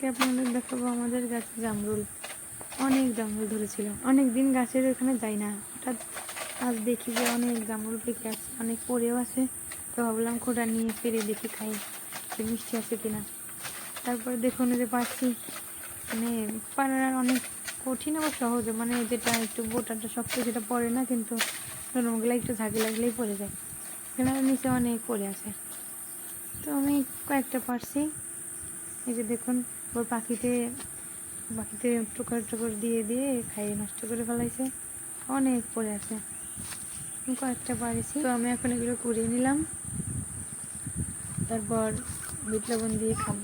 আজকে আপনাদের দেখাবো আমাদের গাছে জামরুল। অনেক জামরুল ধরেছিল। অনেক দিন গাছের ওখানে যাই না। হঠাৎ আজ দেখি যে অনেক জামরুল পেকে আছে, অনেক পড়েও আছে। তো ভাবলাম খোটা নিয়ে ফিরে দেখি খাই যে মিষ্টি আছে কিনা। তারপরে দেখুন যে পাচ্ছি মানে পাড়ার অনেক কঠিন আবার সহজে মানে যেটা একটু বোটাটা শক্ত, সেটা পড়ে না, কিন্তু নরমগুলো একটু ঝাঁকি লাগলেই পড়ে যায়। এখানে নিচে অনেক পড়ে আছে। তো আমি কয়েকটা পারছি। এই যে দেখুন ওর পাখিতে পাখিতে টোকর টোকর দিয়ে দিয়ে খাইয়ে নষ্ট করে ফেলাইছে। অনেক পড়ে আছে। কয়েকটা পারিছি তো আমি এখন এগুলো কুড়িয়ে নিলাম। তারপর বিট লবণ দিয়ে খাব।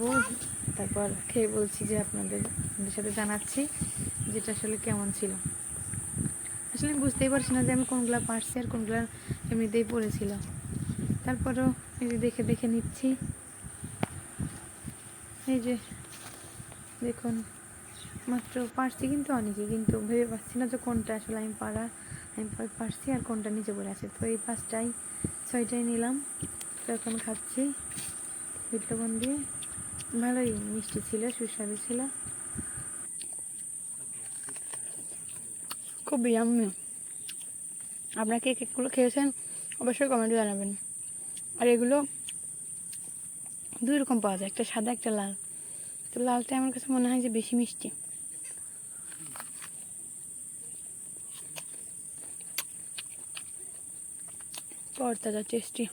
তারপর খেয়ে বলছি যে আপনাদের সাথে জানাচ্ছি যেটা আসলে কেমন ছিল। আসলে আমি বুঝতেই পারছি না যে আমি কোনগুলো পারছি আর কোনগুলো এমনিতেই পড়েছিল। তারপরেও এই যে দেখে দেখে নিচ্ছি। এই যে দেখুন, মাত্র পারছি কিন্তু অনেকে, কিন্তু ভেবে পাচ্ছি না যে কোনটা আসলে আমি পারা, আমি পারছি আর কোনটা নিচে পড়ে আছে। তো এই পাঁচটাই, ছয়টাই নিলাম, তো এখন খাচ্ছি বিট দিয়ে। ভালোই মিষ্টি ছিল, সুস্বাদু ছিল। খুব ইয়াম্মি আপনারা কে কেকগুলো খেয়েছেন, অবশ্যই কমেন্টে জানাবেন। আর এগুলো দুই রকম পাওয়া যায়, একটা সাদা, একটা লাল। তো লালটা আমার কাছে মনে হয় যে বেশি মিষ্টি। পর্দাটা টেস্টি